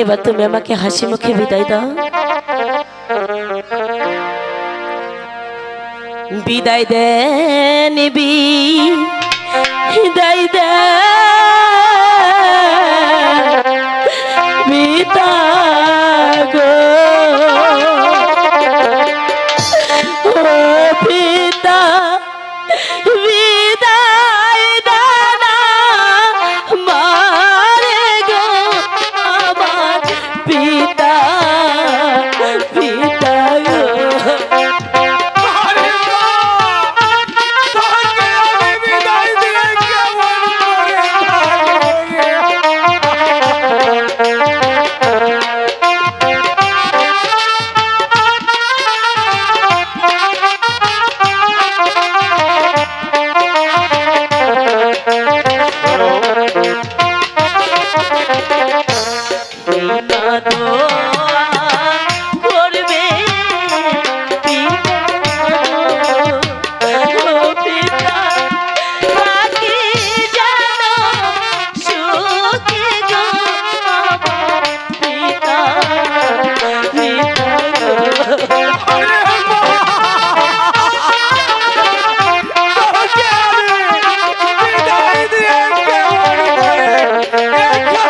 এবার তুমি আমাকে হাসি মুখে বিদায় দাও। বিদায় দেন বিদায় দেন। বিদায় গো।